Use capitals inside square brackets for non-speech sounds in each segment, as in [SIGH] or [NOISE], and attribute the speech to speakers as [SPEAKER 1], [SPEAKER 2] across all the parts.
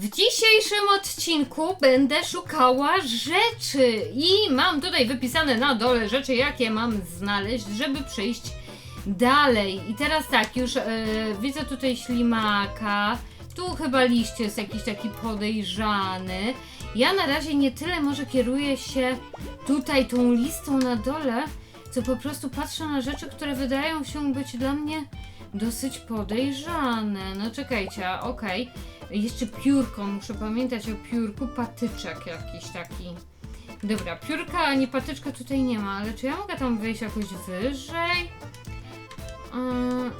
[SPEAKER 1] W dzisiejszym odcinku będę szukała rzeczy i mam tutaj wypisane na dole rzeczy, jakie mam znaleźć, żeby przejść dalej. I teraz tak, już e, widzę tutaj ślimaka, tu chyba liść jest jakiś taki podejrzany. Ja na razie nie tyle może kieruję się tutaj tą listą na dole, co po prostu patrzę na rzeczy, które wydają się być dla mnie dosyć podejrzane. No czekajcie, okej. Jeszcze piórko, muszę pamiętać o piórku, patyczek jakiś taki. Dobra, piórka, nie patyczka tutaj nie ma, ale czy ja mogę tam wejść jakoś wyżej? Yy,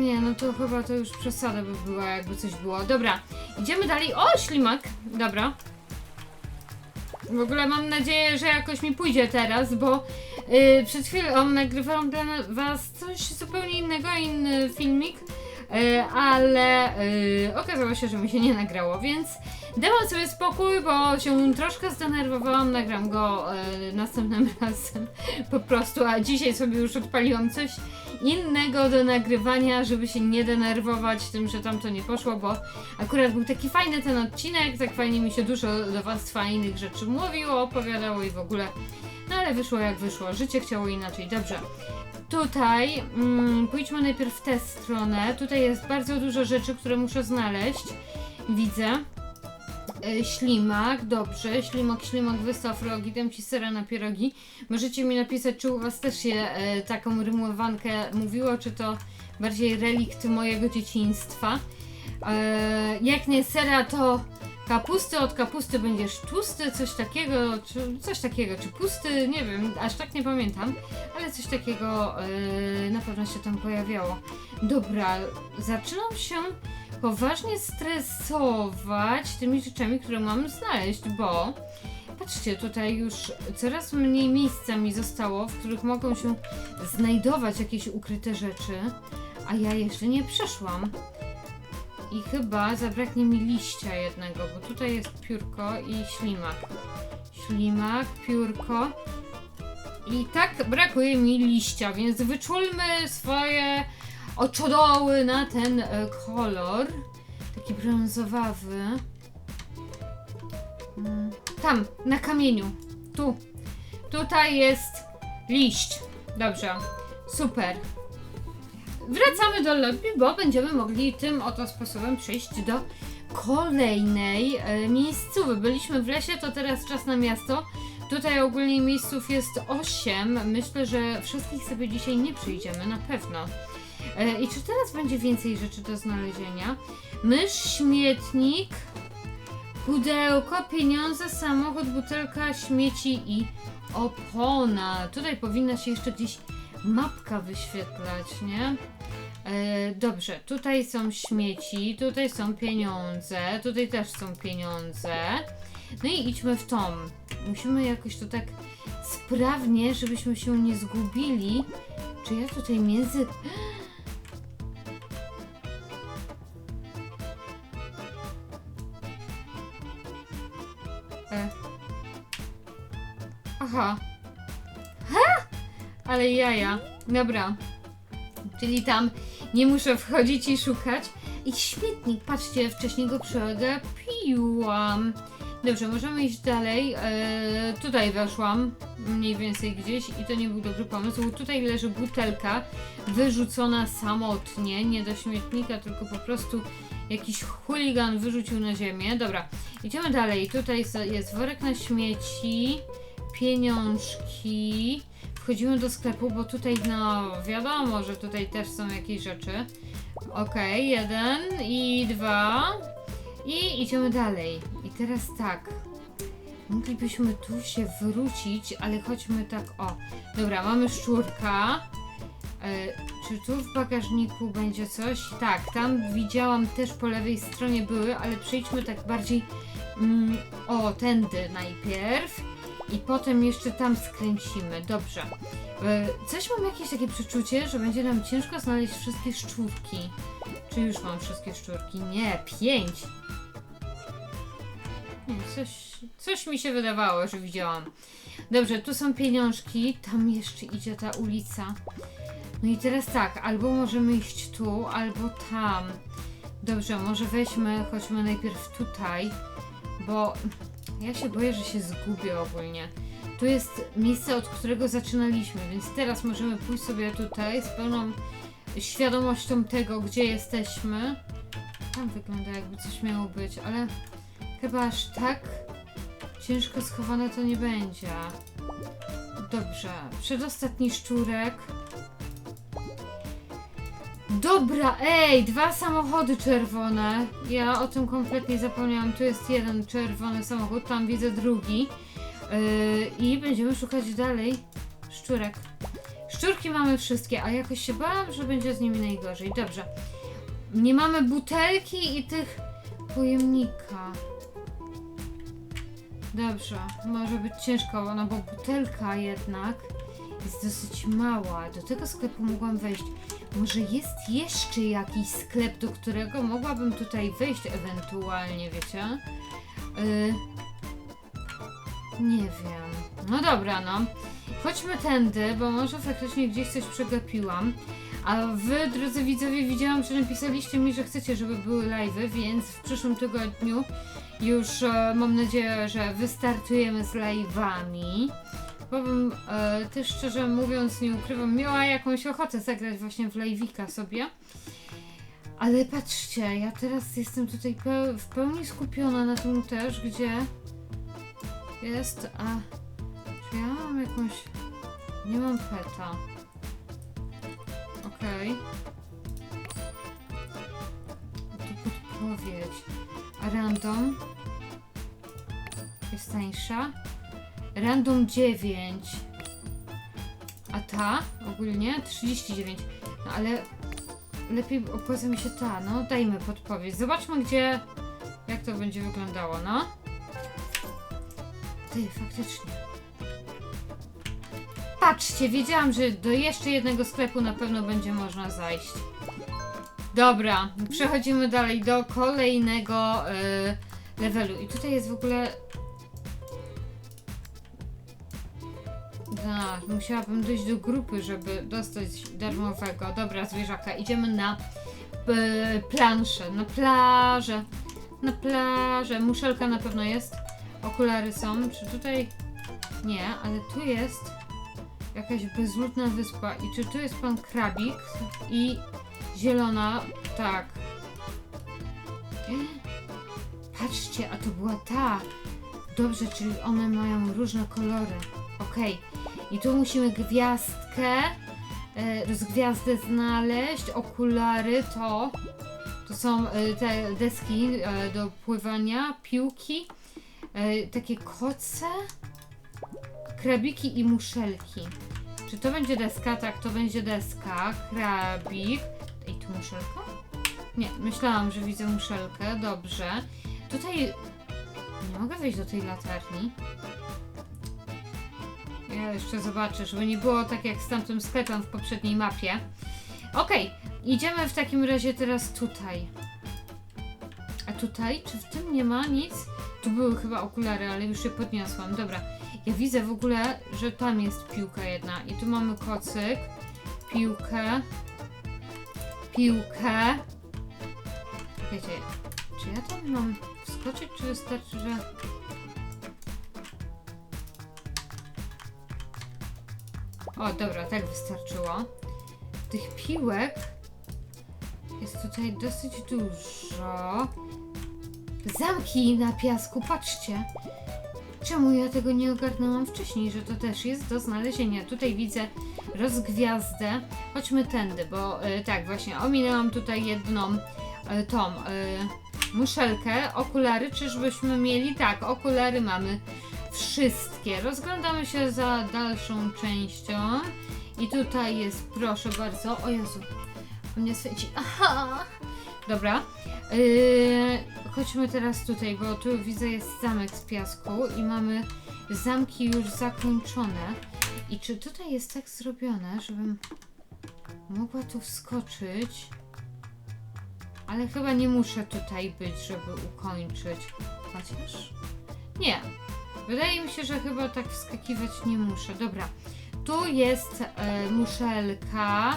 [SPEAKER 1] nie, no to chyba to już przesada by była, jakby coś było. Dobra, idziemy dalej. O, ślimak! Dobra. W ogóle mam nadzieję, że jakoś mi pójdzie teraz, bo yy, przed chwilą nagrywałam dla was coś zupełnie innego, inny filmik, ale yy, okazało się, że mi się nie nagrało, więc dałam sobie spokój, bo się troszkę zdenerwowałam, nagram go yy, następnym [LAUGHS] razem po prostu, a dzisiaj sobie już odpaliłam coś innego do nagrywania, żeby się nie denerwować tym, że tam to nie poszło, bo akurat był taki fajny ten odcinek, tak fajnie mi się dużo do was fajnych rzeczy mówiło, opowiadało i w ogóle. No ale wyszło jak wyszło, życie chciało inaczej, dobrze. Tutaj mm, pójdźmy najpierw w tę stronę. Tutaj jest bardzo dużo rzeczy, które muszę znaleźć. Widzę. E, Ślimak, dobrze, ślimak, ślimak, wystaw rogi, dam ci sera na pierogi. Możecie mi napisać, czy u was też się e, taką rymowankę mówiło, czy to bardziej relikt mojego dzieciństwa. E, jak nie sera, to kapusty, od kapusty będziesz tłusty, coś takiego, czy coś takiego, czy pusty, nie wiem, aż tak nie pamiętam, ale coś takiego e, na pewno się tam pojawiało. Dobra, zaczynam się poważnie stresować tymi rzeczami, które mam znaleźć, bo patrzcie, tutaj już coraz mniej miejsca mi zostało, w których mogą się znajdować jakieś ukryte rzeczy, a ja jeszcze nie przeszłam. I chyba zabraknie mi liścia jednego, bo tutaj jest piórko i ślimak. Ślimak, piórko. I tak brakuje mi liścia, więc wyczulmy swoje oczodoły na ten e, kolor. Taki brązowawy. Mm, Tam, na kamieniu. Tu. Tutaj jest liść. Dobrze. Super. Wracamy do lobby, bo będziemy mogli tym oto sposobem przejść do kolejnej e, miejscowy. Byliśmy w lesie, to teraz czas na miasto. Tutaj ogólnie miejsców jest 8. Myślę, że wszystkich sobie dzisiaj nie przyjdziemy, na pewno. E, I czy teraz będzie więcej rzeczy do znalezienia? Mysz, śmietnik, pudełko, pieniądze, samochód, butelka, śmieci i opona. Tutaj powinna się jeszcze gdzieś mapka wyświetlać, nie? E, dobrze, tutaj są śmieci, tutaj są pieniądze, tutaj też są pieniądze. No i idźmy w tom. Musimy jakoś to tak sprawnie, żebyśmy się nie zgubili. Czy ja tutaj między. Ale jaja. Dobra. Czyli tam nie muszę wchodzić i szukać. I śmietnik, patrzcie, wcześniej go przegapiłam. Dobrze, możemy iść dalej. E, tutaj weszłam mniej więcej gdzieś i to nie był dobry pomysł. Tutaj leży butelka wyrzucona samotnie, nie do śmietnika, tylko po prostu jakiś chuligan wyrzucił na ziemię. Dobra, idziemy dalej. Tutaj jest worek na śmieci, pieniążki. Wchodzimy do sklepu, bo tutaj, no wiadomo, że tutaj też są jakieś rzeczy. Okej, jeden i dwa. I idziemy dalej. I teraz tak. Moglibyśmy tu się wrócić, ale chodźmy tak, o. Dobra, mamy szczurka. E, czy tu w bagażniku będzie coś? Tak, tam widziałam też po lewej stronie były, ale przejdźmy tak bardziej. Mm, o, tędy najpierw. I potem jeszcze tam skręcimy. Dobrze. E, coś mam jakieś takie przeczucie, że będzie nam ciężko znaleźć wszystkie szczurki. Czy już mam wszystkie szczurki? Nie, pięć. Nie, coś, coś mi się wydawało, że widziałam. Dobrze, tu są pieniążki, tam jeszcze idzie ta ulica. No i teraz tak, albo możemy iść tu, albo tam. Dobrze, może weźmy, chodźmy najpierw tutaj, bo ja się boję, że się zgubię ogólnie. Tu jest miejsce, od którego zaczynaliśmy, więc teraz możemy pójść sobie tutaj z pełną świadomością tego, gdzie jesteśmy. Tam wygląda jakby coś miało być, ale chyba aż tak ciężko schowane to nie będzie. Dobrze, przedostatni szczurek. Dobra, ej, dwa samochody czerwone. Ja o tym kompletnie zapomniałam. Tu jest jeden czerwony samochód, tam widzę drugi. Yy, I będziemy szukać dalej szczurek. Szczurki mamy wszystkie, a jakoś się bałam, że będzie z nimi najgorzej. Dobrze. Nie mamy butelki i tych pojemnika. Dobrze, może być ciężko, no bo butelka jednak jest dosyć mała. Do tego sklepu mogłam wejść. Może jest jeszcze jakiś sklep, do którego mogłabym tutaj wejść ewentualnie, wiecie? Yy, nie wiem. No dobra, no. Chodźmy tędy, bo może faktycznie gdzieś coś przegapiłam. A wy, drodzy widzowie, widziałam, że napisaliście mi, że chcecie, żeby były live'y, więc w przyszłym tygodniu już e, mam nadzieję, że wystartujemy z live'ami. Powiem e, też szczerze mówiąc, nie ukrywam, miała jakąś ochotę zagrać właśnie w live'ika sobie. Ale patrzcie, ja teraz jestem tutaj pe- w pełni skupiona na tym też, gdzie jest, a czy ja mam jakąś... Nie mam peta. Okej. Tu podpowiedź. A random jest tańsza. Random 9. A ta ogólnie 39. No ale lepiej opłaca mi się ta. No dajmy podpowiedź. Zobaczmy gdzie, jak to będzie wyglądało, no. Ty, faktycznie. Patrzcie, wiedziałam, że do jeszcze jednego sklepu na pewno będzie można zajść. Dobra, przechodzimy dalej do kolejnego y, levelu. I tutaj jest w ogóle. Da, musiałabym dojść do grupy, żeby dostać darmowego. Dobra, zwierzaka, idziemy na y, planszę, na plażę. Na plażę. Muszelka na pewno jest. Okulary są. Czy tutaj. Nie, ale tu jest jakaś bezludna wyspa. I czy tu jest pan krabik? I zielona. Tak. Patrzcie, a to była ta. Dobrze, czyli one mają różne kolory. Okej. I tu musimy gwiazdkę, e, rozgwiazdę znaleźć, okulary to. To są e, te deski e, do pływania, piłki, e, takie koce, krabiki i muszelki. Czy to będzie deska? Tak, to będzie deska, krabik. Ej, tu muszelka? Nie, myślałam, że widzę muszelkę, dobrze. Tutaj nie mogę wejść do tej latarni. Ja jeszcze zobaczę, żeby nie było tak jak z tamtym sklepem w poprzedniej mapie. Okej, idziemy w takim razie teraz tutaj. A tutaj? Czy w tym nie ma nic? Tu były chyba okulary, ale już je podniosłam. Dobra, ja widzę w ogóle, że tam jest piłka jedna. I tu mamy kocyk, piłkę, piłkę. Wiecie, czy ja tam mam wskoczyć, czy wystarczy, że... O, dobra, tak wystarczyło. Tych piłek jest tutaj dosyć dużo. Zamki na piasku, patrzcie. Czemu ja tego nie ogarnęłam wcześniej, że to też jest do znalezienia. Tutaj widzę rozgwiazdę. Chodźmy tędy, bo e, tak, właśnie ominęłam tutaj jedną e, tą e, muszelkę. Okulary, czyżbyśmy mieli? Tak, okulary mamy wszystkie. Rozglądamy się za dalszą częścią. I tutaj jest, proszę bardzo, o Jezu, mnie świeci. Aha! Dobra. Yy, chodźmy teraz tutaj, bo tu widzę jest zamek z piasku i mamy zamki już zakończone. I czy tutaj jest tak zrobione, żebym mogła tu wskoczyć? Ale chyba nie muszę tutaj być, żeby ukończyć. Chociaż? Nie. Wydaje mi się, że chyba tak wskakiwać nie muszę. Dobra. Tu jest e, muszelka.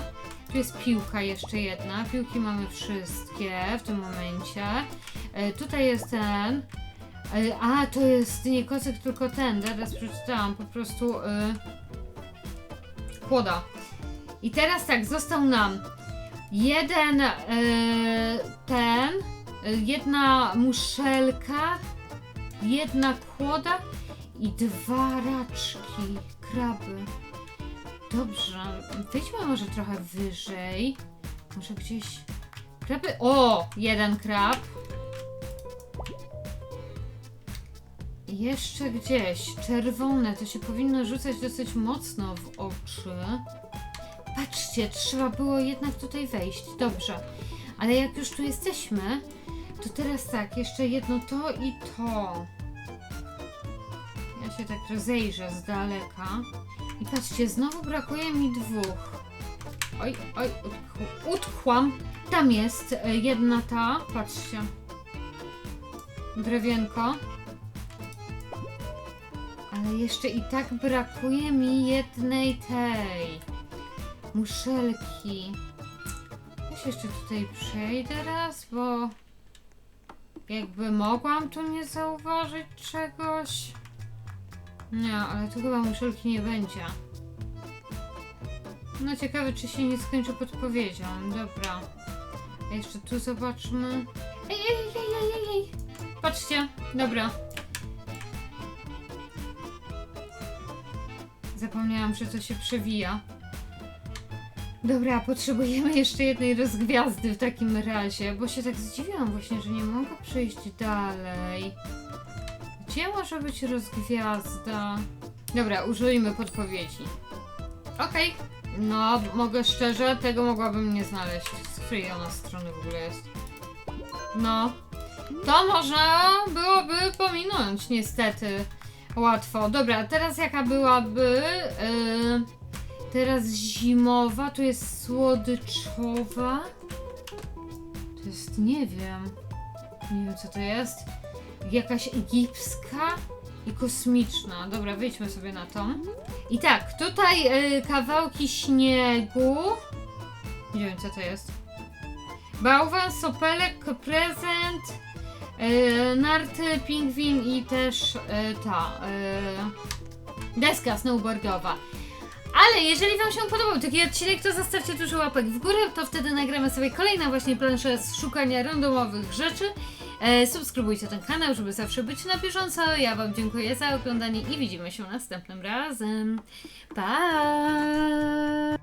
[SPEAKER 1] Tu jest piłka jeszcze jedna. Piłki mamy wszystkie w tym momencie. E, tutaj jest ten. E, a, to jest nie kocyk, tylko ten. Teraz przeczytałam po prostu. E, kłoda. I teraz tak, został nam jeden e, ten, e, jedna muszelka, jedna kłoda i dwa raczki, kraby. Dobrze, wyjdźmy może trochę wyżej. Może gdzieś. Kraby. O! Jeden krab. Jeszcze gdzieś. Czerwone. To się powinno rzucać dosyć mocno w oczy. Patrzcie, trzeba było jednak tutaj wejść. Dobrze. Ale jak już tu jesteśmy, to teraz tak, jeszcze jedno to i to. Się tak rozejrzę z daleka. I patrzcie, znowu brakuje mi dwóch. Oj, oj, utkł- utkłam. Tam jest e, jedna ta, patrzcie. Drewienko. Ale jeszcze i tak brakuje mi jednej tej. Muszelki. Ja się jeszcze tutaj przejdę raz, bo jakby mogłam tu nie zauważyć czegoś. Nie, ale tu chyba muszelki nie będzie. No ciekawe, czy się nie skończy podpowiedzią. Dobra. Jeszcze tu zobaczmy. Ej, ej, ej, ej, ej, ej. Patrzcie. Dobra. Zapomniałam, że to się przewija. Dobra, potrzebujemy jeszcze jednej rozgwiazdy w takim razie, bo się tak zdziwiłam właśnie, że nie mogę przejść dalej. Gdzie może być rozgwiazda? Dobra, użyjmy podpowiedzi. Okej. No, mogę szczerze, tego mogłabym nie znaleźć. Z której ona strony w ogóle jest? No. To można byłoby pominąć, niestety. Łatwo. Dobra, teraz jaka byłaby? Yy, teraz zimowa, tu jest słodyczowa. To jest, nie wiem. Nie wiem, co to jest. Jakaś egipska i kosmiczna. Dobra, wyjdźmy sobie na tą. I tak, tutaj y, kawałki śniegu. Nie wiem, co to jest. Bałwan, sopelek, prezent, y, narty, pingwin i też y, ta y, deska snowboardowa. Ale jeżeli Wam się podobał taki odcinek, to zostawcie dużo łapek w górę, to wtedy nagramy sobie kolejną właśnie planszę z szukania randomowych rzeczy. E, subskrybujcie ten kanał, żeby zawsze być na bieżąco. Ja Wam dziękuję za oglądanie i widzimy się następnym razem. Pa!